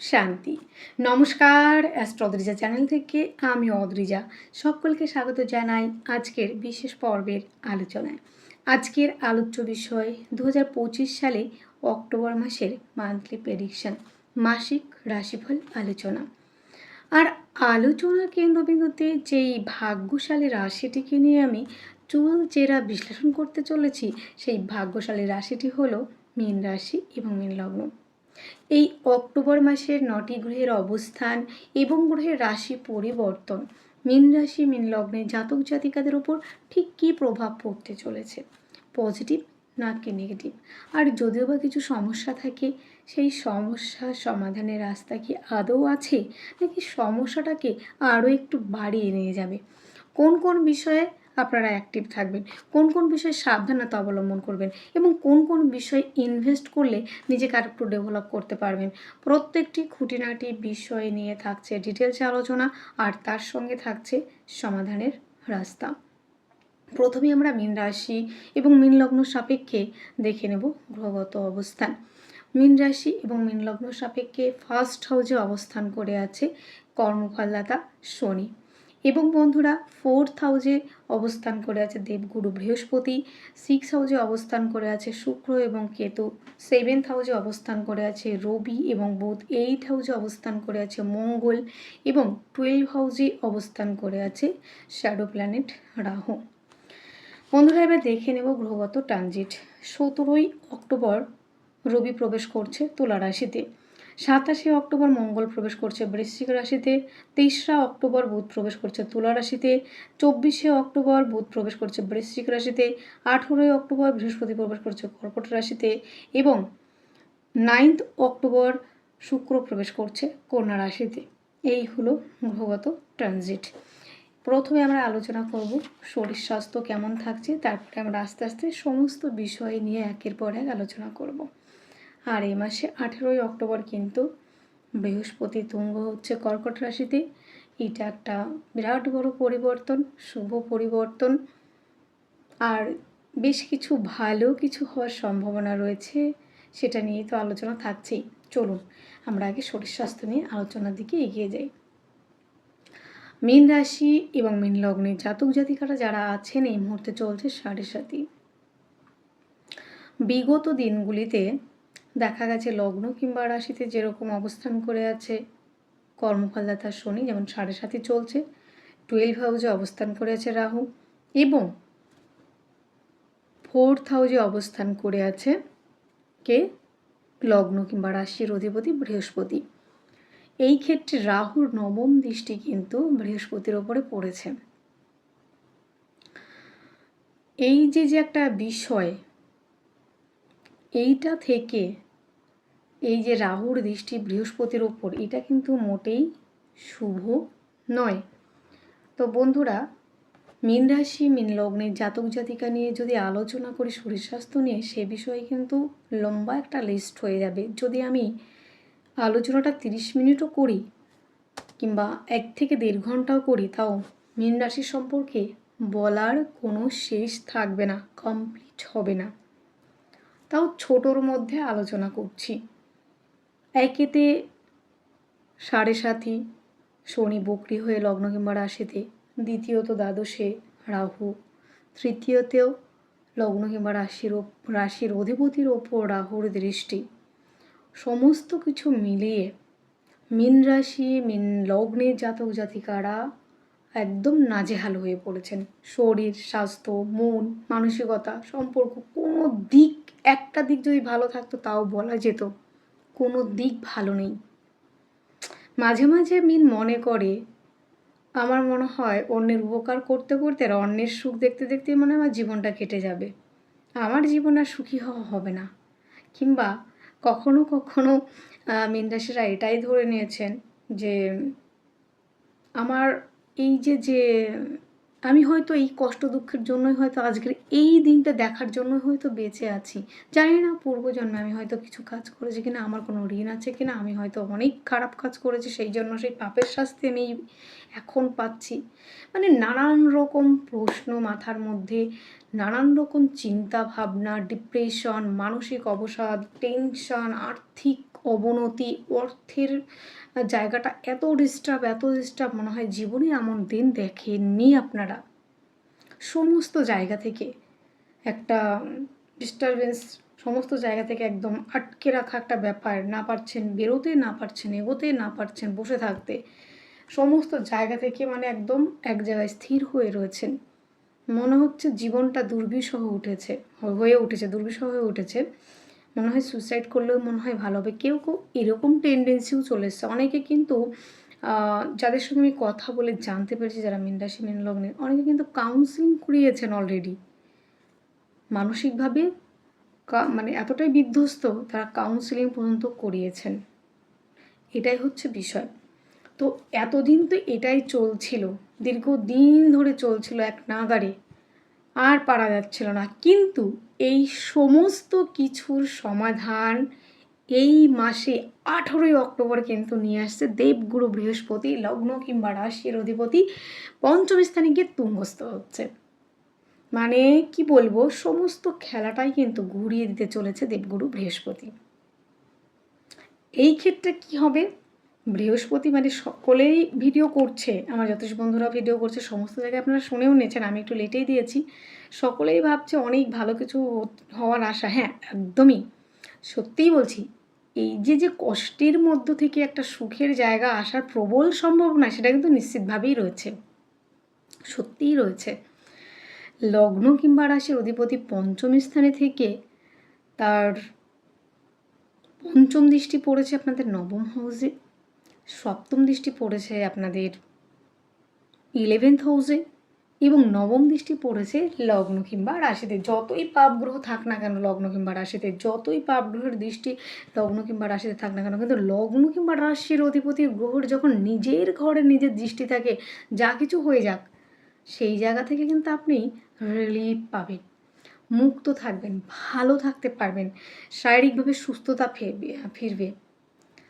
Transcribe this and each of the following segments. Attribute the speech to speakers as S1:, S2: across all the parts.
S1: শান্তি। নমস্কার, astro Adrija channel থেকে আমি অদ্রিজা। সকলকে স্বাগত জানাই আজকের বিশেষ পর্বের আলোচনায়। আজকের আলোচ্য বিষয় দু হাজার পঁচিশ সালে অক্টোবর মাসের মান্থলি প্রেডিকশন মাসিক রাশিফল আলোচনা। আর আলোচনার কেন্দ্রবিন্দুতে যেই ভাগ্যশালী রাশিটিকে নিয়ে আমি চুল চেরা বিশ্লেষণ করতে চলেছি, সেই ভাগ্যশালী রাশিটি হলো মীন রাশি এবং মীন লগ্ন। এই অক্টোবর মাসের নটি গ্রহের অবস্থান এবং গ্রহের রাশি পরিবর্তন। মীন রাশি, মীন লগ্নে জাতক জাতিকাদের উপর ঠিক কী প্রভাব পড়তে চলেছে? পজিটিভ না কি নেগেটিভ? আর যদিও বা কিছু সমস্যা থাকে, সেই সমস্যার সমাধানের রাস্তা কি আদৌ আছে? নাকি সমস্যাটাকে আরও একটু বাড়িয়ে নিয়ে যাবে? কোন কোন বিষয়ে আপনারা অ্যাক্টিভ থাকবেন। কোন কোন বিষয়ে সাবধানতা অবলম্বন করবেন এবং কোন কোন বিষয়ে ইনভেস্ট করলে নিজেকে আর একটু ডেভেলপ করতে পারবেন। প্রত্যেকটি খুঁটিনাটি বিষয় নিয়ে থাকছে ডিটেলসে আলোচনা আর তার সঙ্গে থাকছে সমাধানের রাস্তা। প্রথমে আমরা মীন রাশি এবং মীন লগ্ন সাপেক্ষে দেখে নেব গ্রহগত অবস্থান। মীন রাশি এবং মীন লগ্ন সাপেক্ষে ফার্স্ট হাউজে অবস্থান করে আছে কর্মফলদাতা শনি। এবং বন্ধুরা ফোর্থ হাউজে অবস্থান করে আছে দেবগুরু বৃহস্পতি সিক্স হাউজে অবস্থান করে আছে শুক্র এবং কেতু সেভেন্থ হাউজে অবস্থান করে আছে রবি এবং বুধ এইট হাউজে অবস্থান করে আছে মঙ্গল এবং টুয়েলভ হাউজে অবস্থান করে আছে শ্যাডো প্ল্যানেট রাহু। বন্ধুরা, এবার দেখে নেব গ্রহগত ট্রানজিট সতেরোই অক্টোবর রবি প্রবেশ করছে তুলা রাশিতে। সাতাশে অক্টোবর মঙ্গল প্রবেশ করছে বৃশ্চিক রাশিতে, তেইশরা অক্টোবর বুধ প্রবেশ করছে তুলা রাশিতে, চব্বিশে অক্টোবর বুধ প্রবেশ করছে বৃশ্চিক রাশিতে, আঠেরোই অক্টোবর বৃহস্পতি প্রবেশ করছে কর্কট রাশিতে এবং নাইন্থ অক্টোবর শুক্র প্রবেশ করছে কন্যা রাশিতে। এই হলো গ্রহগত ট্রানজিট। প্রথমে আমরা আলোচনা করব শরীর স্বাস্থ্য কেমন থাকছে, তারপরে আমরা আস্তে আস্তে সমস্ত বিষয় নিয়ে একের পর এক আলোচনা করব। আর এই মাসে আঠেরোই অক্টোবর কিন্তু বৃহস্পতি তুঙ্গ হচ্ছে কর্কট রাশিতে। এটা একটা বিরাট বড় পরিবর্তন, শুভ পরিবর্তন। আর বেশ কিছু ভালো কিছু হওয়ার সম্ভাবনা রয়েছে, সেটা নিয়েই তো আলোচনা থাকছেই। চলুন, আমরা আগে শরীর স্বাস্থ্য নিয়ে আলোচনার দিকে এগিয়ে যাই। মীন রাশি এবং মীন লগ্নে জাতক জাতিকারা যারা আছেন, এই মুহূর্তে চলছে সাড়ে সাতি বিগত দিনগুলিতে দেখা গেছে লগ্ন কিংবা রাশিতে যেরকম অবস্থান করে আছে কর্মফলদাতা শনি, যেমন সাড়ে সাথে চলছে টুয়েলভ হাউসে অবস্থান করে আছে রাহু এবং ফোর্থ হাউসে অবস্থান করে আছে কে? লগ্ন কিংবা রাশির অধিপতি বৃহস্পতি। এই ক্ষেত্রে রাহুর নবম দৃষ্টি কিন্তু বৃহস্পতির ওপরে পড়েছে। এই যে যে একটা বিষয়, এইটা থেকে এই যে রাহুর দৃষ্টি বৃহস্পতির ওপর, এটা কিন্তু মোটেই শুভ নয়। তো বন্ধুরা, মীন রাশি, মীন লগ্নের জাতক জাতিকা নিয়ে যদি আলোচনা করি, শরীর স্বাস্থ্য নিয়ে, সে বিষয়ে কিন্তু লম্বা একটা লিস্ট হয়ে যাবে। যদি আমি আলোচনাটা তিরিশ মিনিটও করি কিংবা এক থেকে দেড় ঘন্টাও করি, তাও মীন রাশি সম্পর্কে বলার কোনো শেষ থাকবে না কমপ্লিট হবে না। তাও ছোটোর মধ্যে আলোচনা করছি। একেতে সাড়ে সাথী, শনি বকরি হয়ে লগ্ন কিংবা রাশিতে, দ্বিতীয়ত দ্বাদশে রাহু, তৃতীয়তেও লগ্ন কিংবা রাশির রাশির অধিপতির ওপর রাহুর দৃষ্টি। সমস্ত কিছু মিলিয়ে মিন রাশি, মিন লগ্নের জাতক জাতিকারা একদম নাজেহাল হয়ে পড়েছেন। শরীর, স্বাস্থ্য, মন, মানসিকতা সম্পর্ক কোনো দিক, একটা দিক যদি ভালো থাকতো তাও বলা যেত। কোনো দিক ভালো নেই। মাঝে মাঝে মিন মনে করে, আমার মনে হয় অন্যের উপকার করতে করতে আর অন্যের সুখ দেখতে দেখতে মনে আমার জীবনটা কেটে যাবে। আমার জীবন আর সুখী হওয়া হবে না। কিংবা কখনো কখনো মিনরাশিরা এটাই ধরে নিয়েছেন যে, আমার এই যে যে আমি হয়তো এই কষ্ট দুঃখের জন্যই হয়তো আজকের এই দিনটা দেখার জন্যই হয়তো বেঁচে আছি। জানি না, পূর্বজন্মে আমি হয়তো কিছু কাজ করেছি কিনা, আমার কোনো ঋণ আছে কিনা, আমি হয়তো অনেক খারাপ কাজ করেছি, সেই জন্য সেই পাপের শাস্তি আমি এখন পাচ্ছি। মানে নানান রকম প্রশ্ন মাথার মধ্যে, নানান রকম চিন্তা ভাবনা ডিপ্রেশন মানসিক অবসাদ টেনশন আর্থিক অবনতি, অর্থের জায়গাটা এত ডিস্টার্ব এত ডিস্টার্ব মনে হয় জীবনে এমন দিন দেখেননি আপনারা। সমস্ত জায়গা থেকে একটা ডিস্টারবেন্স সমস্ত জায়গা থেকে একদম আটকে রাখা একটা ব্যাপার। না পারছেন বেরোতে, না পারছেন এগোতে, না পারছেন বসে থাকতে। সমস্ত জায়গা থেকে মানে একদম এক জায়গায় স্থির হয়ে রয়েছেন। মনে হচ্ছে জীবনটা দুর্বিষহ উঠেছে, হয়ে উঠেছে, দুর্বিষহ হয়ে উঠেছে। মনে হয় সুইসাইড করলেও মনে হয় ভালো হবে। কেউ কেউ এরকম টেন্ডেন্সিও চলে এসছে। অনেকে কিন্তু যাদের সঙ্গে আমি কথা বলে জানতে পেরেছি, যারা মিনরাশি মিন লগ্নের অনেকে কিন্তু কাউন্সিলিং করিয়েছেন অলরেডি মানসিকভাবে মানে এতটাই বিধ্বস্ত তারা কাউন্সিলিং পর্যন্ত করিয়েছেন। এটাই হচ্ছে বিষয়। তো এতদিন তো এটাই চলছিল। দীর্ঘদিন ধরে চলছিল এক নাগারে আর পারা যাচ্ছিল না। কিন্তু এই সমস্ত কিছুর সমাধান এই মাসে আঠেরোই অক্টোবর কিন্তু নিয়ে আসছে দেবগুরু বৃহস্পতি, লগ্ন কিংবা রাশির অধিপতি। পঞ্চম স্থানে গিয়ে তুঙ্গস্থ হচ্ছে। মানে কি বলব, সমস্ত খেলাটাই কিন্তু ঘুরিয়ে দিতে চলেছে দেবগুরু বৃহস্পতি। এই ক্ষেত্রে কি হবে? বৃহস্পতি মানে সকলেই ভিডিও করছে, আমার যথেষ্ট বন্ধুরা ভিডিও করছে, সমস্ত জায়গায় আপনারা শুনেও নিয়েছেন, আমি একটু লেটেই দিয়েছি। সকলেই ভাবছে অনেক ভালো কিছু হওয়ার আশা হ্যাঁ একদমই। সত্যিই বলছি, এই যে যে কষ্টের মধ্য থেকে একটা সুখের জায়গা আসার প্রবল সম্ভাবনা, সেটা কিন্তু নিশ্চিতভাবেই রয়েছে। সত্যিই রয়েছে। লগ্ন কিংবা রাশির অধিপতি পঞ্চম স্থানে থেকে তার পঞ্চম দৃষ্টি পড়েছে আপনাদের নবম হাউসে। সপ্তম দৃষ্টি পড়েছে আপনাদের ইলেভেন্থ হাউসে এবং নবম দৃষ্টি পড়েছে লগ্ন কিংবা রাশিতে। যতই পাপ গ্রহ থাক না কেন, লগ্ন কিংবা রাশিতে, যতই পাপ গ্রহের দৃষ্টি লগ্ন কিংবা রাশিতে থাক না কেন, কিন্তু লগ্ন কিংবা রাশির অধিপতি গ্রহের যখন নিজের ঘরে নিজের দৃষ্টি থাকে, যা কিছু হয়ে যাক, সেই জায়গা থেকে কিন্তু আপনি রিলিফ পাবেন, মুক্ত থাকবেন, ভালো থাকতে পারবেন, শারীরিকভাবে সুস্থতা ফিরবে ফিরবে।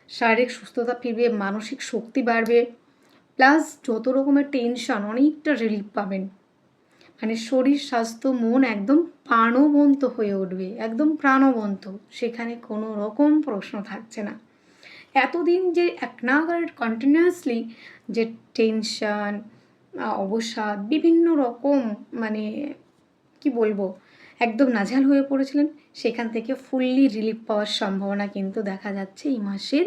S1: শারীরিক সুস্থতা ফিরবে, মানসিক শক্তি বাড়বে প্লাস যত রকমের টেনশন অনেকটা রিলিফ পাবেন। মানে শরীর, স্বাস্থ্য, মন একদম প্রাণবন্ত হয়ে উঠবে, একদম প্রাণবন্ত, সেখানে কোনো রকম প্রশ্ন থাকছে না। এতদিন যে এক নাগারের কন্টিনিউয়াসলি যে টেনশন অবসাদ, বিভিন্ন রকম মানে কি বলব, একদম নাঝাল হয়ে পড়েছিলেন সেখান থেকে ফুললি রিলিফ পাওয়ার সম্ভাবনা কিন্তু দেখা যাচ্ছে এই মাসের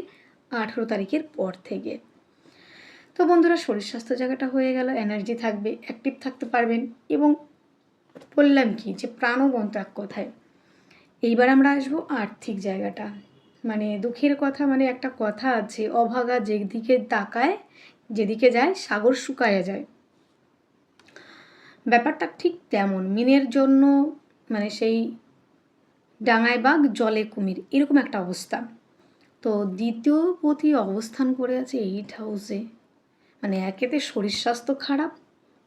S1: আঠেরো তারিখের পর থেকে। তো বন্ধুরা, শরীর স্বাস্থ্য জায়গাটা হয়ে গেল এনার্জি থাকবে অ্যাক্টিভ থাকতে পারবেন এবং বললাম কি যে প্রাণবন্ত এক কথায়? এইবার আমরা আসব আর্থিক জায়গাটা। মানে দুঃখের কথা মানে একটা কথা আছে, অভাগা যেদিকে তাকায়, যেদিকে যায়, সাগর শুকায় যায়। ব্যাপারটা ঠিক তেমন। মিনের জন্য মানে সেই ডাঙায় বাঘ, জলে কুমির, এরকম একটা অবস্থা। তো দ্বিতীয় পথি অবস্থান করে আছে এইট হাউসে মানে একেতে শরীর স্বাস্থ্য খারাপ,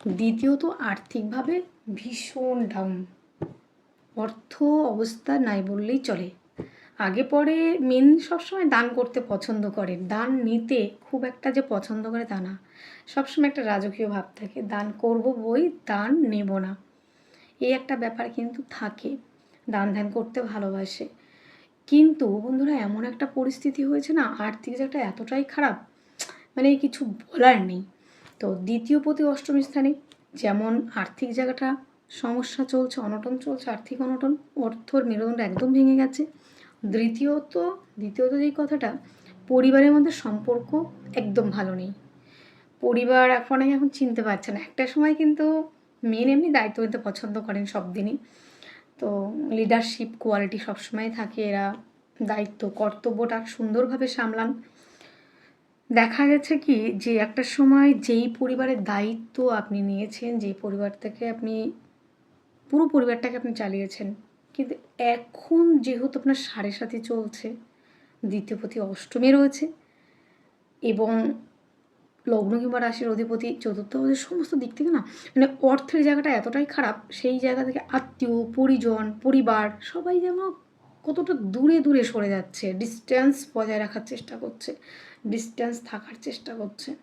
S1: দ্বিতীয়ত আর্থিকভাবে ভীষণ ডাউন অর্থ অবস্থা নাই বললেই চলে। আগে পরে মেন সবসময় দান করতে পছন্দ করে। দান নিতে খুব একটা যে পছন্দ করে তা না। সবসময় একটা রাজকীয় ভাব থাকে। দান করব বই, দান নেব না। এই একটা ব্যাপার কিন্তু থাকে। দান ধ্যান করতে ভালোবাসে। কিন্তু বন্ধুরা, এমন একটা পরিস্থিতি হয়েছে না, আর্থিক জায়গাটা এতটাই খারাপ মানে কিছু বলার নেই। তো দ্বিতীয় প্রতি অষ্টম স্থানে যেমন আর্থিক জায়গাটা সমস্যা চলছে, অনটন চলছে, আর্থিক অনটন, অর্থর মেরুদণ্ড একদম ভেঙে গেছে। দ্বিতীয়ত দ্বিতীয়ত যেই কথাটা, পরিবারের মধ্যে সম্পর্ক একদম ভালো নেই। পরিবার এখন এখন চিনতে পারছে না। একটা সময় কিন্তু মেন এমনি দায়িত্ব নিতে পছন্দ করেন সব দিনই তো লিডারশিপ কোয়ালিটি সবসময় থাকে, এরা দায়িত্ব, কর্তব্যটা সুন্দরভাবে সামলান। দেখা গেছে কি যে একটা সময় যেই পরিবারের দায়িত্ব আপনি নিয়েছেন, যেই পরিবার থেকে আপনি, পুরো পরিবারটাকে আপনি চালিয়েছেন, কিন্তু এখন যেহেতু আপনার সাড়ে সাথে চলছে, দ্বিতীয় প্রতি অষ্টমী রয়েছে, এবং লগ্ন কিংবা রাশির অধিপতি চতুর্থ ভাবের সমস্ত দিক থেকে না মানে অর্থের জায়গাটা এতটাই খারাপ, সেই জায়গা থেকে আত্মীয়, পরিজন, পরিবার সবাই যেন কতটা দূরে দূরে সরে যাচ্ছে ডিস্ট্যান্স বজায় রাখার চেষ্টা করছে ডিস্ট্যান্স থাকার চেষ্টা করছে।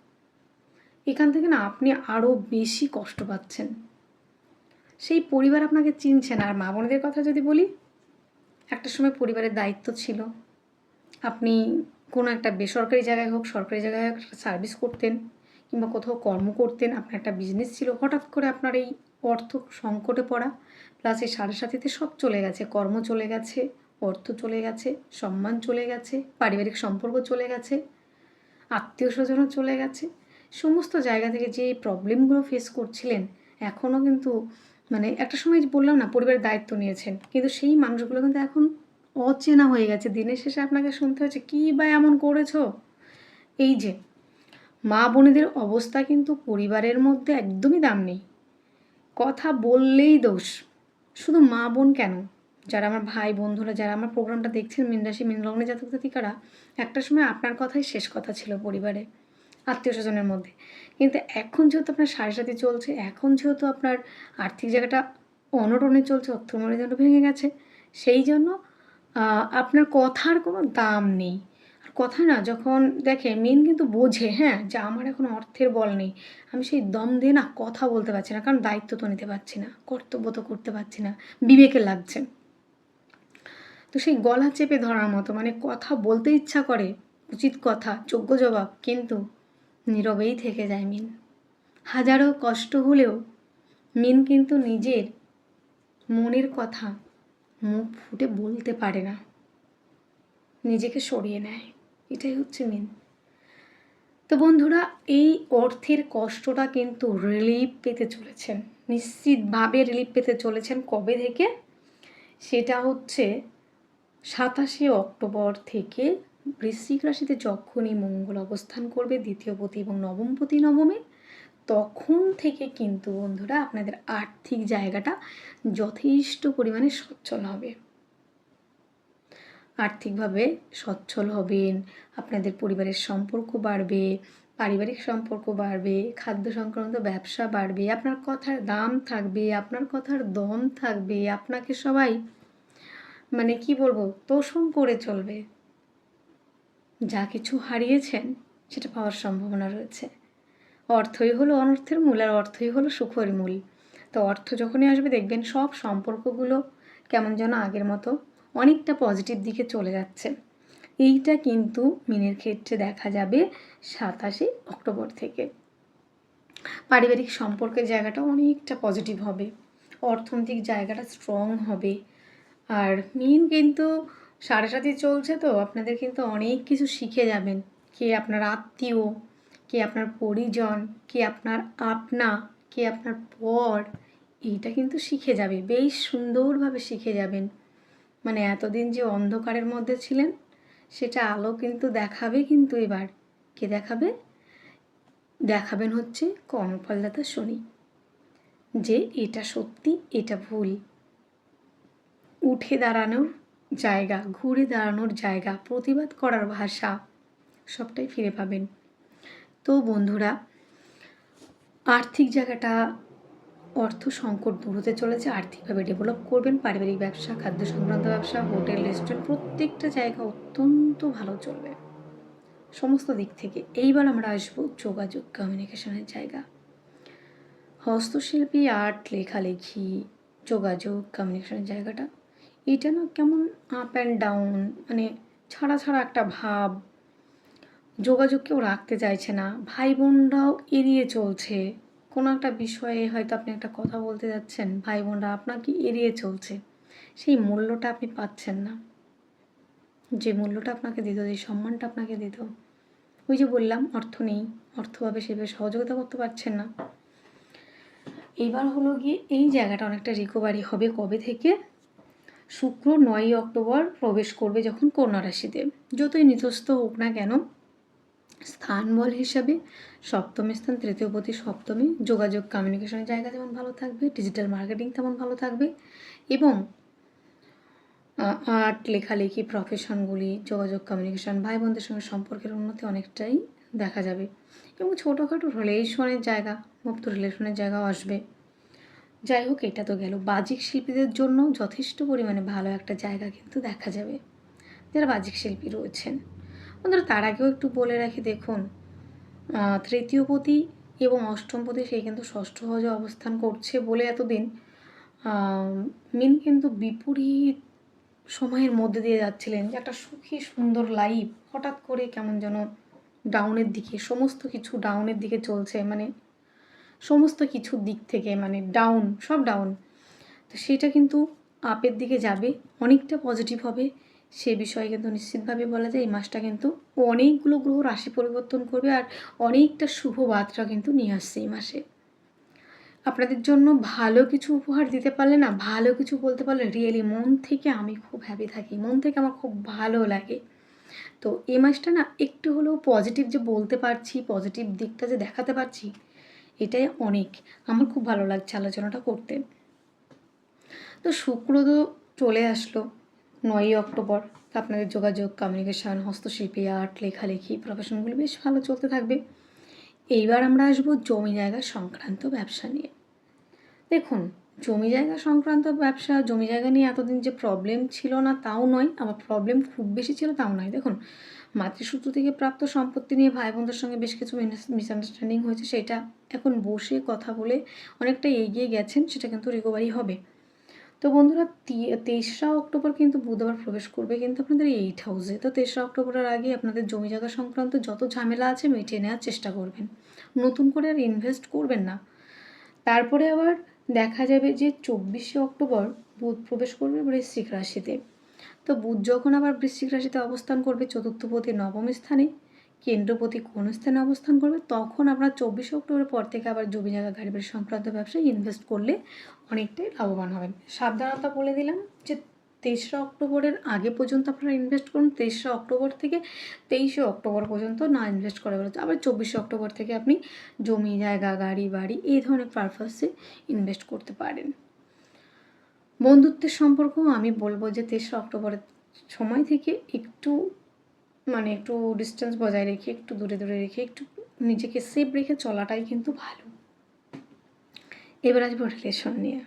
S1: এখান থেকে না আপনি আরও বেশি কষ্ট পাচ্ছেন। সেই পরিবার আপনাকে চিনছে না। আর মা বোনদের কথা যদি বলি, একটা সময় পরিবারের দায়িত্ব ছিল। আপনি কোনো একটা বেসরকারি জায়গায় হোক, সরকারি জায়গায় হোক সার্ভিস করতেন কিংবা কোথাও কর্ম করতেন, আপনার একটা বিজনেস ছিল, হঠাৎ করে আপনার এই অর্থ সংকটে পড়া প্লাস এই সাড়ে সাথীতে সব চলে গেছে, কর্ম চলে গেছে, অর্থ চলে গেছে, সম্মান চলে গেছে, পারিবারিক সম্পর্ক চলে গেছে আত্মীয় স্বজনও চলে গেছে, সমস্ত জায়গা থেকে যে প্রবলেমগুলো ফেস করছিলেন এখনও কিন্তু মানে একটা সময় বললাম না, পরিবারের দায়িত্ব নিয়েছেন, কিন্তু সেই মানুষগুলো কিন্তু এখন অচেনা হয়ে গেছে। দিনের শেষে আপনাকে শুনতে হচ্ছে কী বা এমন করেছ? এই যে, মা বোনেদের অবস্থা কিন্তু পরিবারের মধ্যে একদমই দাম নেই। কথা বললেই দোষ। শুধু মা বোন কেন? যারা আমার ভাই, বন্ধুরা, যারা আমার প্রোগ্রামটা দেখছেন মিনরাশি মিনলগ্নে জাতক জাতিকারা, একটা সময় আপনার কথাই শেষ কথা ছিল পরিবারে, আত্মীয় স্বজনের মধ্যে। কিন্তু এখন যেহেতু আপনার সাড়ে সাথে চলছে, এখন যেহেতু আপনার আর্থিক জায়গাটা অনটনে চলছে অর্থমনের জন্য ভেঙে গেছে, সেই জন্য আপনার কথার কোনো দাম নেই। আর কথা না, যখন দেখে মেন কিন্তু বোঝে হ্যাঁ যে আমার এখন অর্থের বল নেই। আমি সেই দম দিয়ে না কথা বলতে পারছি না, কারণ দায়িত্ব তো নিতে পারছি না, কর্তব্য তো করতে পারছি না, বিবেকে লাগছে। তো সেই গলা চেপে ধরার মতো মানে কথা বলতে ইচ্ছা করে, উচিত কথা, যোগ্য জবাব, কিন্তু নীরবেই থেকে যায় মিন হাজারো কষ্ট হলেও মিন কিন্তু নিজের মনের কথা মুখ ফুটে বলতে পারে না। নিজেকে সরিয়ে নেয়। এটাই হচ্ছে মেন তো বন্ধুরা, এই অর্থের কষ্টটা কিন্তু রিলিফ পেতে চলেছেন। নিশ্চিতভাবে রিলিফ পেতে চলেছেন কবে থেকে? সেটা হচ্ছে সাতাশে অক্টোবর থেকে বৃশ্চিক রাশিতে যখনই মঙ্গল অবস্থান করবে, দ্বিতীয় পতি এবং নবম পতি নবমে তখন থেকে কিন্তু বন্ধুরা আপনাদের আর্থিক জায়গাটা যথেষ্ট পরিমাণে সচ্ছল হবে। আর্থিকভাবে সচ্ছল হবেন, আপনাদের পরিবারের সম্পর্ক বাড়বে, পারিবারিক সম্পর্ক বাড়বে, খাদ্য সংক্রান্ত ব্যবসা বাড়বে, আপনার কথার দাম থাকবে, আপনার কথার দম থাকবে, আপনাকে সবাই মানে কি বলব, তোষণ করে চলবে। যা কিছু হারিয়েছেন সেটা পাওয়ার সম্ভাবনা রয়েছে। অর্থই হলো অনর্থের মূল আর অর্থই হলো সুখের মূল। তো অর্থ যখনই আসবে, দেখবেন সব সম্পর্কগুলো কেমন যেন আগের মতো অনেকটা পজিটিভ দিকে চলে যাচ্ছে। এইটা কিন্তু মিনের ক্ষেত্রে দেখা যাবে সাতাশে অক্টোবর থেকে। পারিবারিক সম্পর্কের জায়গাটা অনেকটা পজিটিভ হবে, অর্থনৈতিক জায়গাটা স্ট্রং হবে। আর মিন কিন্তু সাড়ে সাথে চলছে তো, আপনাদের কিন্তু অনেক কিছু শিখে যাবেন। কে আপনার আত্মীয় কে আপনার পরিজন, কে আপনার আপনা, কে আপনার পর, এইটা কিন্তু শিখে যাবে, বেশ সুন্দরভাবে শিখে যাবেন। মানে এতদিন যে অন্ধকারের মধ্যে ছিলেন, সেটা আলো কিন্তু দেখাবে কিন্তু এবার। কে দেখাবে? দেখাবেন হচ্ছে কর্মফলদাতা শনি। যে এটা সত্যি, এটা ভুল। উঠে দাঁড়ানোর জায়গা, ঘুরে দাঁড়ানোর জায়গা, প্রতিবাদ করার ভাষা, সবটাই ফিরে পাবেন। তো বন্ধুরা, আর্থিক জায়গাটা অর্থ সংকট দূর হতে চলেছে। আর্থিকভাবে ডেভেলপ করবেন। পারিবারিক ব্যবসা, খাদ্য সংক্রান্ত ব্যবসা হোটেল রেস্টুরেন্ট প্রত্যেকটা জায়গা অত্যন্ত ভালো চলবে। সমস্ত দিক থেকে। এইবার আমরা আসব যোগাযোগ কমিউনিকেশনের জায়গা। হস্তশিল্পী আর্ট লেখালেখি, যোগাযোগ কমিউনিকেশনের জায়গাটা। এটা না কেমন আপ অ্যান্ড ডাউন মানে ছাড়া ছাড়া একটা ভাব যোগাযোগ কেউ রাখতে চাইছে না। ভাই বোনরাও এড়িয়ে চলছে। কোনো একটা বিষয়ে হয়তো আপনি একটা কথা বলতে যাচ্ছেন ভাই বোনরা আপনাকে এড়িয়ে চলছে? সেই মূল্যটা আপনি পাচ্ছেন না। যে মূল্যটা আপনাকে দিত, যে সম্মানটা আপনাকে দিত, ওই যে বললাম, অর্থ নেই। অর্থভাবে সেভাবে সহযোগিতা করতে পারছেন না। এইবার হলো গিয়ে এই জায়গাটা অনেকটা রিকভারি হবে কবে থেকে? শুক্র নয়ই অক্টোবর প্রবেশ করবে যখন কন্যা রাশিতে। যতই নিতস্ত হোক না কেন স্থান বল হিসাবে সপ্তম স্থান, তৃতীয় প্রতি সপ্তমী, যোগাযোগ কমিউনিকেশনের জায়গা যেমন ভালো থাকবে ডিজিটাল মার্কেটিং তেমন ভালো থাকবে এবং আর্ট লেখালেখি প্রফেশনগুলি যোগাযোগ কমিউনিকেশন ভাই বোনদের সঙ্গে সম্পর্কের উন্নতি অনেকটাই দেখা যাবে এবং ছোটোখাটো রিলেশনের জায়গা, মুক্ত রিলেশনের জায়গাও আসবে। যাই হোক, এটা তো গেল। বাজিক শিল্পীদের জন্য যথেষ্ট পরিমাণে ভালো একটা জায়গা কিন্তু দেখা যাবে। যারা বাজিক শিল্পী রয়েছেন। বন্ধুরা, তার আগেও একটু বলে রাখি, দেখুন তৃতীয়পতি এবং অষ্টম অষ্টমপতি সেই কিন্তু ষষ্ঠ হজে অবস্থান করছে বলে এতদিন মিন কিন্তু বিপরীত সময়ের মধ্যে দিয়ে যাচ্ছিলেন যে একটা সুখী, সুন্দর লাইফ হঠাৎ করে কেমন যেন ডাউনের দিকে, সমস্ত কিছু ডাউনের দিকে চলছে মানে সমস্ত কিছুর দিক থেকে মানে ডাউন সব ডাউন তো সেটা কিন্তু আপের দিকে যাবে, অনেকটা পজিটিভ হবে সে বিষয়ে কিন্তু নিশ্চিতভাবে বলা যায়, এই মাসটা কিন্তু অনেকগুলো গ্রহ রাশি পরিবর্তন করবে আর অনেকটা শুভ বার্তা কিন্তু নিয়ে আসছে এই মাসে। আপনাদের জন্য ভালো কিছু উপহার দিতে পারলে না, ভালো কিছু বলতে পারলে রিয়েলি মন থেকে আমি খুব হ্যাপি থাকি, মন থেকে আমার খুব ভালো লাগে। তো এই মাসটা না একটু হলেও পজিটিভ যে বলতে পারছি পজিটিভ দিকটা যে দেখাতে পারছি, এটাই অনেক। আমার খুব ভালো লাগছে আলোচনাটা করতে। তো শুক্র তো চলে আসলো। নয়ই অক্টোবর। আপনাদের যোগাযোগ কমিউনিকেশান হস্তশিল্পী আর্ট লেখালেখি প্রফেশনগুলো বেশ ভালো চলতে থাকবে। এইবার আমরা আসব জমি জায়গা সংক্রান্ত ব্যবসা নিয়ে। দেখুন, জমি জায়গা সংক্রান্ত ব্যবসা, জমি জায়গা নিয়ে এতদিন যে প্রবলেম ছিল না, তাও নয়। আমার প্রবলেম খুব বেশি ছিল, তাও নয়। দেখুন, মাতৃসূত্র থেকে প্রাপ্ত সম্পত্তি নিয়ে ভাই বোনদের সঙ্গে বেশ কিছু মিসআন্ডারস্ট্যান্ডিং হয়েছে, সেটা এখন বসে কথা বলে অনেকটা এগিয়ে গেছেন, সেটা কিন্তু রিকভারি হবে। তো বন্ধুরা তেইশরা অক্টোবর কিন্তু বুধবার প্রবেশ করবে কিন্তু আপনাদের এইট হাউসে তো তেসরা অক্টোবরের আগে আপনাদের জমি জায়গা সংক্রান্ত যত ঝামেলা আছে মিটিয়ে নেওয়ার চেষ্টা করবেন। নতুন করে আর ইনভেস্ট করবেন না। তারপরে আবার দেখা যাবে যে চব্বিশে অক্টোবর বুধ প্রবেশ করবে বৃশ্চিক রাশিতে। তো বুধ যখন আবার বৃশ্চিক রাশিতে অবস্থান করবে চতুর্থপতি নবম স্থানে কেন্দ্রপতি কোন স্থানে অবস্থান করবে, তখন আপনার চব্বিশে অক্টোবরের পর থেকে আবার জমি জায়গা গাড়ি বাড়ি সংক্রান্ত ব্যবসায় ইনভেস্ট করলে অনেকটাই লাভবান হবেন। সাবধানতা বলে দিলাম যে তেইশরা অক্টোবরের আগে পর্যন্ত আপনারা ইনভেস্ট করুন তেইশরা অক্টোবর থেকে তেইশে অক্টোবর পর্যন্ত না ইনভেস্ট করা বলেছে আবার চব্বিশে অক্টোবর থেকে আপনি জমি, জায়গা গাড়ি বাড়ি এই ধরনের পারপাসে ইনভেস্ট করতে পারেন। বন্ধুত্বের সম্পর্কও আমি বলব যে তেইশে অক্টোবরের সময় থেকে একটু মানে একটু ডিস্টেন্স বজায় রেখে, একটু দূরে দূরে রেখে, একটু নিজেকে সেফ রেখে চলাটাই কিন্তু ভালো। এবার আসব রিলেশন নিয়ে।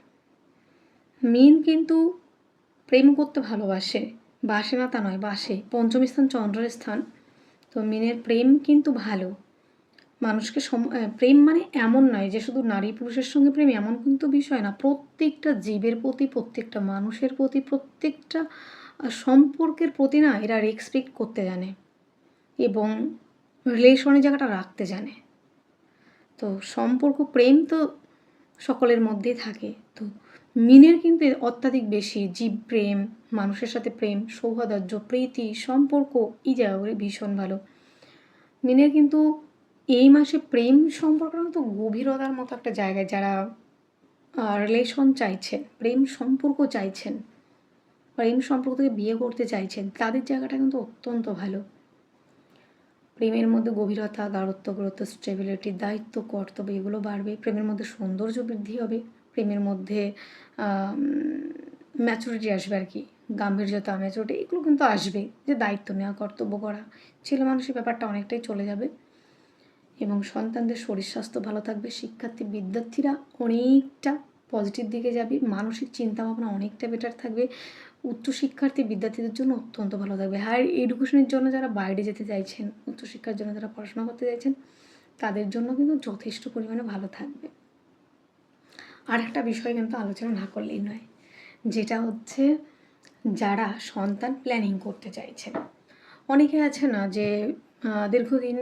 S1: মিন কিন্তু প্রেম করতে ভালোবাসে বাসে না তা নয় বাসে পঞ্চম স্থান চন্দ্রের স্থান। তো মিনের প্রেম কিন্তু ভালো। মানুষকে সম প্রেম মানে এমন নয় যে শুধু নারী পুরুষের সঙ্গে প্রেম এমন কিন্তু বিষয় না। প্রত্যেকটা জীবের প্রতি, প্রত্যেকটা মানুষের প্রতি, প্রত্যেকটা সম্পর্কের প্রতি না এরা রেসপেক্ট করতে জানে এবং রিলেশনের জায়গাটা রাখতে জানে। তো সম্পর্ক, প্রেম তো সকলের মধ্যেই থাকে। তো মিনের কিন্তু অত্যাধিক বেশি জীব প্রেম, মানুষের সাথে প্রেম, সৌহার্দ্য, প্রীতি, সম্পর্ক, এই জায়গাগুলি ভীষণ ভালো। মিনের কিন্তু এই মাসে প্রেম সম্পর্কটা তো গভীরতার মতো একটা জায়গায় যারা রিলেশন চাইছেন, প্রেম সম্পর্ক চাইছেন প্রেম সম্পর্ক থেকে বিয়ে করতে চাইছেন, তাদের জায়গাটা কিন্তু অত্যন্ত ভালো। প্রেমের মধ্যে গভীরতা গাঢ়ত্ব গুরুত্ব স্টেবিলিটি দায়িত্ব, কর্তব্য, এগুলো বাড়বে। প্রেমের মধ্যে সৌন্দর্য বৃদ্ধি হবে। প্রেমের মধ্যে ম্যাচুরিটি আসবে আর কি। গাম্ভীর্যতা ম্যাচুরিটি এগুলো কিন্তু আসবে যে দায়িত্ব নেওয়া, কর্তব্য করা। ছেলে মানুষের ব্যাপারটা অনেকটাই চলে যাবে। এবং সন্তানদের শরীর স্বাস্থ্য ভালো থাকবে। শিক্ষার্থী, বিদ্যার্থীরা অনেকটা পজিটিভ দিকে যাবি, মানসিক চিন্তাভাবনা অনেকটা বেটার থাকবে। উচ্চশিক্ষার্থী বিদ্যার্থীদের জন্য অত্যন্ত ভালো থাকবে। হায়ার এডুকেশনের জন্য যারা বাইরে যেতে চাইছেন, উচ্চশিক্ষার জন্য যারা পড়াশোনা করতে চাইছেন, তাদের জন্য কিন্তু যথেষ্ট পরিমাণে ভালো থাকবে। আর একটা বিষয় কিন্তু আলোচনা না করলেই নয়, যেটা হচ্ছে যারা সন্তান প্ল্যানিং করতে চাইছেন। অনেকে আছে না যে দীর্ঘদিন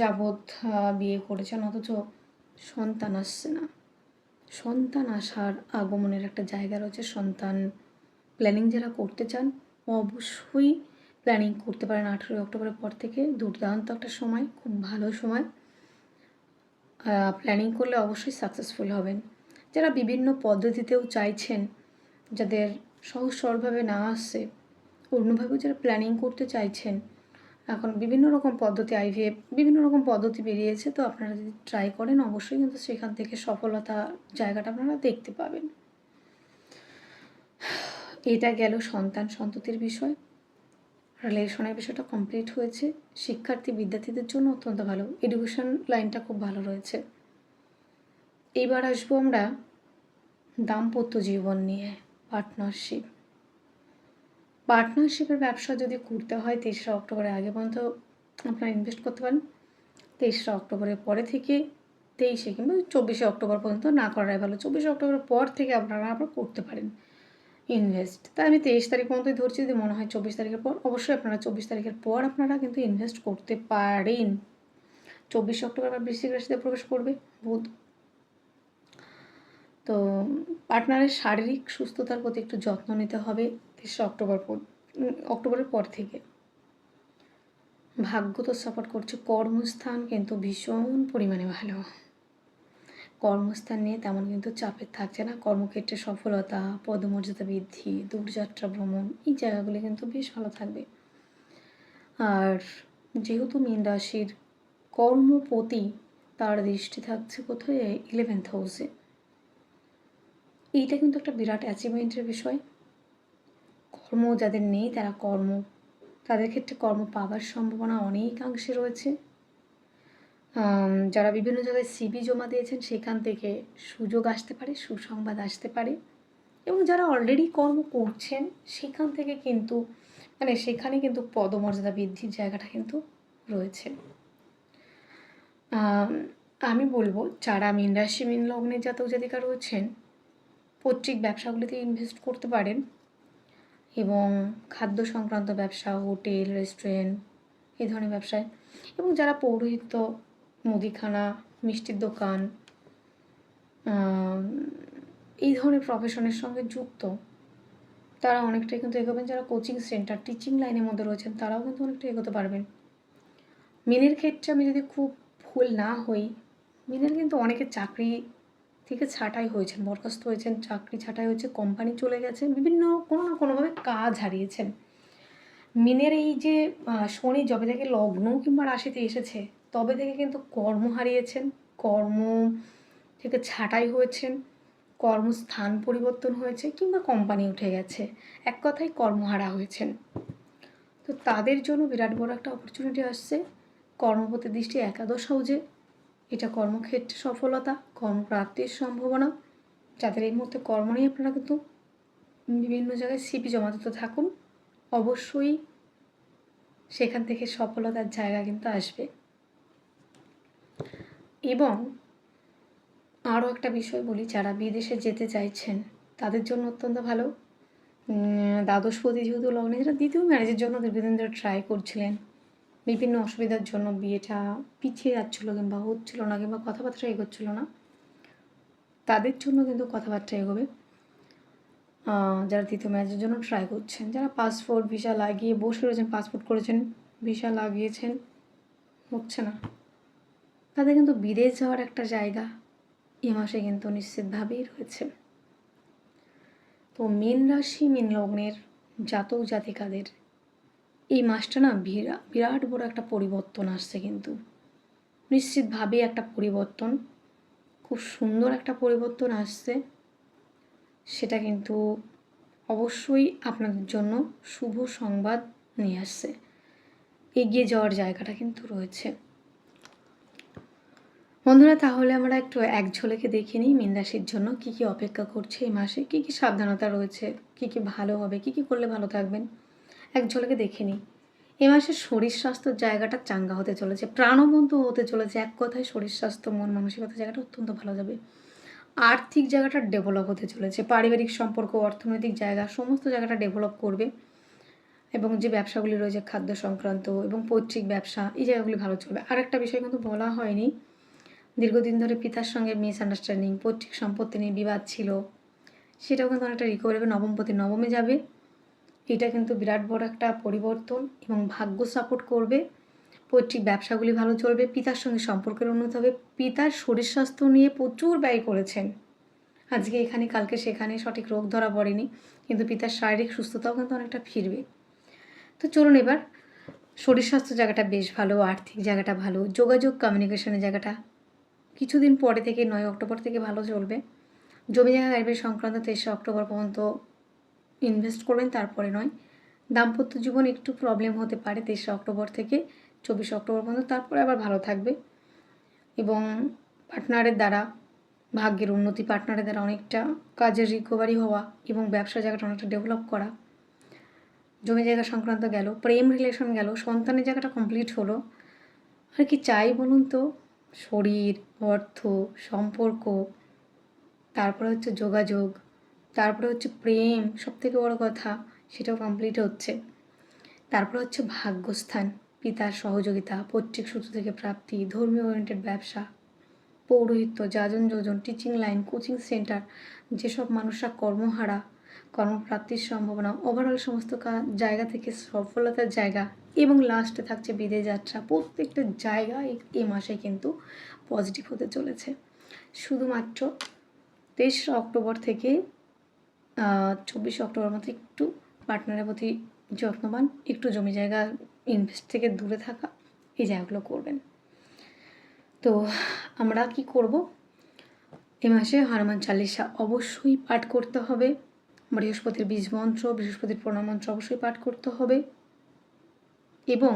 S1: যাবৎ বিয়ে করেছেন, অথচ সন্তান আসছে না। সন্তান আসার আগমনের একটা জায়গা রয়েছে, সন্তান প্ল্যানিং যারা করতে চান, অবশ্যই প্ল্যানিং করতে পারেন আঠেরোই অক্টোবরের পর থেকে। দুর্দান্ত একটা সময়, খুব ভালো সময়। প্ল্যানিং করলে অবশ্যই সাকসেসফুল হবেন। যারা বিভিন্ন পদ্ধতিতেও চাইছেন, যাদের সহজ সরলভাবে না আসছে, অন্যভাবেও যারা প্ল্যানিং করতে চাইছেন এখন বিভিন্ন রকম পদ্ধতি আইভিএফ বিভিন্ন রকম পদ্ধতি বেরিয়েছে, তো আপনারা যদি ট্রাই করেন, অবশ্যই কিন্তু সেখান থেকে সফলতা জায়গাটা আপনারা দেখতে পাবেন। এটা গেল সন্তান সন্ততির বিষয়। রিলেশনের বিষয়টা কমপ্লিট হয়েছে। শিক্ষার্থী, বিদ্যার্থীদের জন্য অত্যন্ত ভালো। এডুকেশন লাইনটা খুব ভালো রয়েছে। এইবার আসব আমরা দাম্পত্য জীবন নিয়ে পার্টনারশিপ পার্টনারশিপের ব্যবসা যদি করতে হয় তেসরা অক্টোবরের আগে পর্যন্ত আপনারা ইনভেস্ট করতে পারেন। তেইশরা অক্টোবরের পরে থেকে তেইশে কিংবা চব্বিশে অক্টোবর পর্যন্ত না করাই ভালো। চব্বিশে অক্টোবরের পর থেকে আপনারা আবার করতে পারেন ইনভেস্ট তাই আমি তেইশ তারিখ পর্যন্তই ধরছি, যদি মনে হয় চব্বিশ তারিখের পর, অবশ্যই আপনারা চব্বিশ তারিখের পর আপনারা কিন্তু ইনভেস্ট করতে পারেন। চব্বিশে অক্টোবর আবার বৃশ্চিক রাশিতে প্রবেশ করবে, বুধ। তো পার্টনারের শারীরিক সুস্থতার প্রতি একটু যত্ন নিতে হবে। তেইশে অক্টোবর অক্টোবরের পর থেকে। ভাগ্য তো সাপোর্ট করছে। কর্মস্থান কিন্তু ভীষণ পরিমাণে ভালো। কর্মস্থান নিয়ে তেমন কিন্তু চাপের থাকছে না। কর্মক্ষেত্রে সফলতা, পদমর্যাদা বৃদ্ধি, দূরযাত্রা ভ্রমণ, এই জায়গাগুলি কিন্তু বেশ ভালো থাকবে। আর যেহেতু মীন রাশির কর্মপতি, তার দৃষ্টি থাকছে কোথায়? ইলেভেন্থ হাউসে এইটা কিন্তু একটা বিরাট অ্যাচিভমেন্টের বিষয়। কর্ম যাদের নেই তারা কর্ম। তাদের ক্ষেত্রে কর্ম পাওয়ার সম্ভাবনা অনেকাংশে রয়েছে। যারা বিভিন্ন জায়গায় সিবি জমা দিয়েছেন, সেখান থেকে সুযোগ আসতে পারে, সুসংবাদ আসতে পারে। এবং যারা অলরেডি কর্ম করছেন, সেখান থেকে কিন্তু মানে সেখানে কিন্তু পদমর্যাদা বৃদ্ধির জায়গাটা কিন্তু রয়েছে। আমি বলব, যারা মীন রাশি, মীন লগ্নের জাতক জাতিকা রয়েছেন, পৈতৃক ব্যবসাগুলিতে ইনভেস্ট করতে পারেন। এবং খাদ্য সংক্রান্ত ব্যবসা, হোটেল, রেস্টুরেন্ট এই ধরনের ব্যবসায়। এবং যারা পৌরোহিত্য, মুদিখানা, মিষ্টির দোকান এই ধরনের প্রফেশনের সঙ্গে যুক্ত, তারা অনেকটাই কিন্তু এগোবেন। যারা কোচিং সেন্টার টিচিং লাইনের মধ্যে রয়েছেন, তারাও কিন্তু অনেকটা এগোতে পারবেন। মিনের ক্ষেত্রে আমি যদি খুব ভুল না হই, মিনের কিন্তু অনেকে চাকরি থেকে ছাঁটাই হয়েছেন বরখাস্ত হয়েছেন, চাকরি ছাঁটাই হয়েছে, কোম্পানি চলে গেছে বিভিন্ন কোনো না কোনোভাবে কাজ হারিয়েছেন। মিনের এই যে শনি যবে থেকে লগ্ন কিংবা রাশিতে এসেছে, তবে থেকে কিন্তু কর্ম হারিয়েছেন, কর্ম থেকে ছাঁটাই হয়েছেন, কর্মস্থান পরিবর্তন হয়েছে কিংবা কোম্পানি উঠে গেছে, এক কথায় কর্মহারা হয়েছেন। তো তাদের জন্য বিরাট বড় একটা অপরচুনিটি আসছে কর্মপতি দৃষ্টি একাদশ হাউজে এটা কর্মক্ষেত্রে সফলতা, কর্মপ্রাপ্তির সম্ভাবনা। যাদের এই মুহূর্তে কর্ম নিয়ে আপনারা কিন্তু বিভিন্ন জায়গায় সিপি জমা দিতে থাকুন। অবশ্যই সেখান থেকে সফলতার জায়গা কিন্তু আসবে। এবং আরও একটা বিষয় বলি, যারা বিদেশে যেতে চাইছেন, তাদের জন্য অত্যন্ত ভালো। দ্বাদশপতি যেহেতু লগ্নে যারা দ্বিতীয় ম্যারেজের জন্য ধরে ট্রাই করছিলেন। বিভিন্ন অসুবিধার জন্য বিয়েটা পিছিয়ে যাচ্ছিল কিংবা হচ্ছিল না কিংবা কথাবার্তা এগোচ্ছিল না, তাদের জন্য কিন্তু কথাবার্তা এগোবে। যারা দ্বিতীয় ম্যাচের জন্য ট্রাই করছেন, যারা পাসপোর্ট ভিসা লাগিয়ে বসে রয়েছেন পাসপোর্ট করেছেন ভিসা লাগিয়েছেন, হচ্ছে না। তাদের কিন্তু বিদেশ যাওয়ার একটা জায়গা এ মাসে কিন্তু নিশ্চিতভাবেই রয়েছে। তো মীন রাশি, মীন লগ্নের জাতক জাতিকাদের এই মাসটা না বিরা বিরাট বড় একটা পরিবর্তন আসছে কিন্তু। নিশ্চিতভাবে একটা পরিবর্তন, খুব সুন্দর একটা পরিবর্তন আসছে। সেটা কিন্তু অবশ্যই আপনাদের জন্য শুভ সংবাদ নিয়ে আসছে। এগিয়ে যাওয়ার জায়গাটা কিন্তু রয়েছে। বন্ধুরা, তাহলে আমরা একটু এক ঝলকে দেখে নিই মীন রাশির জন্য কী কী অপেক্ষা করছে এই মাসে, কী কী সাবধানতা রয়েছে, কী কী ভালো হবে, কী কী করলে ভালো থাকবেন। এক ঝলকে দেখে নিই। এ মাসে শরীর স্বাস্থ্যের জায়গাটা চাঙ্গা হতে চলেছে, প্রাণবন্ত হতে চলেছে। এক কথায় শরীর স্বাস্থ্য, মন মানসিকতার জায়গাটা অত্যন্ত ভালো যাবে। আর্থিক জায়গাটা ডেভেলপ হতে চলেছে, পারিবারিক সম্পর্ক, অর্থনৈতিক জায়গা, সমস্ত জায়গাটা ডেভেলপ করবে। এবং যে ব্যবসাগুলি রয়েছে, খাদ্য সংক্রান্ত এবং পৈতৃক ব্যবসা, এই জায়গাগুলি ভালো চলবে। আরেকটা বিষয় কিন্তু বলা হয়নি, দীর্ঘদিন ধরে পিতার সঙ্গে মিস আন্ডারস্ট্যান্ডিং পৈতৃক সম্পত্তি নিয়ে বিবাদ ছিল, সেটাও কিন্তু অনেকটা রিকভার হবে। নবমপতি নবমে যাবে এটা কিন্তু বিরাট বড় একটা পরিবর্তন এবং ভাগ্য সাপোর্ট করবে। পৈতৃক ব্যবসাগুলি ভালো চলবে, পিতার সঙ্গে সম্পর্কের উন্নতি হবে, পিতার শরীর স্বাস্থ্য নিয়ে প্রচুর ব্যয় করেছেন। আজকে এখানে, কালকে সেখানে সঠিক রোগ ধরা পড়েনি, কিন্তু পিতার শারীরিক সুস্থতাও কিন্তু অনেকটা ফিরবে। তো চলুন এবার, শরীর স্বাস্থ্য জায়গাটা বেশ ভালো, আর্থিক জায়গাটা ভালো, যোগাযোগ কমিউনিকেশনের জায়গাটা কিছুদিন পরে থেকে নয় অক্টোবর থেকে ভালো চলবে। জমি জায়গা গাড়ি সংক্রান্ত তেইশে অক্টোবর পর্যন্ত ইনভেস্ট করবেন, তারপরে নয়। দাম্পত্য জীবন একটু প্রবলেম হতে পারে তেইশে অক্টোবর থেকে, চব্বিশে অক্টোবর পর্যন্ত, তারপরে আবার ভালো থাকবে। এবং পার্টনারের দ্বারা, ভাগ্যের উন্নতি পার্টনারের দ্বারা অনেকটা কাজের রিকভারি হওয়া এবং ব্যবসা জায়গাটা অনেকটা ডেভেলপ করা। জমি জায়গা সংক্রান্ত গেল, প্রেম রিলেশন গেল, সন্তানের জায়গাটা কমপ্লিট হলো। আর কি চাই বলুন তো? শরীর, অর্থ, সম্পর্ক, তারপরে হচ্ছে যোগাযোগ তারপরে হচ্ছে প্রেম সব থেকে বড় কথা সেটাও কমপ্লিট হচ্ছে। তারপরে হচ্ছে ভাগ্যস্থান, পিতার সহযোগিতা, পৈতৃক সূত্র থেকে প্রাপ্তি, ধর্মীয় ওরিয়েন্টেড ব্যবসা, পৌরোহিত্য, যাজন যোজন টিচিং লাইন কোচিং সেন্টার যেসব মানুষরা কর্মহারা, কর্মপ্রাপ্তির সম্ভাবনা ওভারঅল সমস্ত জায়গা থেকে সফলতার জায়গা এবং লাস্টে থাকছে বিদেশ যাত্রা, প্রত্যেকটা জায়গা এই- মাসে কিন্তু পজিটিভ হতে চলেছে। শুধুমাত্র তেইশে অক্টোবর থেকে চব্বিশে অক্টোবর মতো একটু পার্টনারের প্রতি যত্নবান, একটু জমি জায়গা ইনভেস্ট থেকে দূরে থাকা, এই জায়গাগুলো করবেন। তো আমরা কি করব? এ মাসে হনুমান চালিসা অবশ্যই পাঠ করতে হবে। বৃহস্পতির বীজ মন্ত্র, বৃহস্পতির প্রণাম মন্ত্র অবশ্যই পাঠ করতে হবে। এবং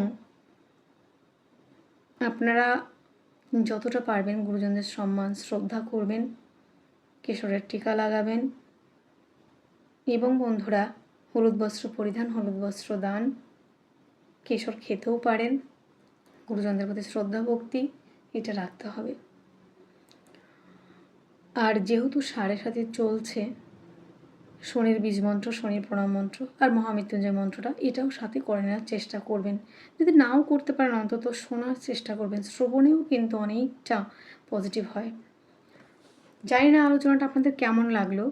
S1: আপনারা যতটা পারবেন গুরুজনদের সম্মান, শ্রদ্ধা করবেন, কেশরের টিকা লাগাবেন এবং বন্ধুরা, হলুদ বস্ত্র পরিধান, হলুদ বস্ত্র দান। কেশর খেতেও পারেন। গুরুজনদের প্রতি শ্রদ্ধা, ভক্তি, এটা রাখতে হবে। আর যেহেতু সাড়ে সাথে চলছে, শনির বীজ মন্ত্র, শনির প্রণাম মন্ত্র আর মহামৃত্যুঞ্জয় মন্ত্রটা, এটাও সাথে করে নেওয়ার চেষ্টা করবেন। যদি নাও করতে পারেন, অন্তত শোনার চেষ্টা করবেন। শ্রবণেও কিন্তু অনেকটা পজিটিভ হয়। জানি না আলোচনাটা আপনাদের কেমন লাগল,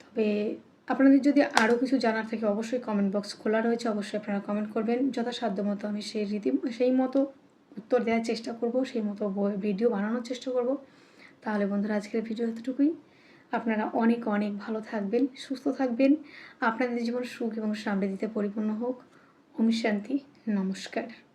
S1: তবে আপনাদের যদি আরও কিছু জানার থাকে, অবশ্যই কমেন্ট বক্স খোলা রয়েছে। অবশ্যই আপনারা কমেন্ট করবেন। যথাসাধ্য মতো আমি সেই রীতি, সেই মতো উত্তর দেওয়ার চেষ্টা করব, সেই মতো ভিডিও বানানোর চেষ্টা করব। তাহলে বন্ধুরা, আজকের ভিডিও এতটুকুই। আপনারা অনেক অনেক ভালো থাকবেন, সুস্থ থাকবেন। আপনাদের জীবন সুখ এবং সমৃদ্ধিতে পরিপূর্ণ হোক। ওম শান্তি। নমস্কার।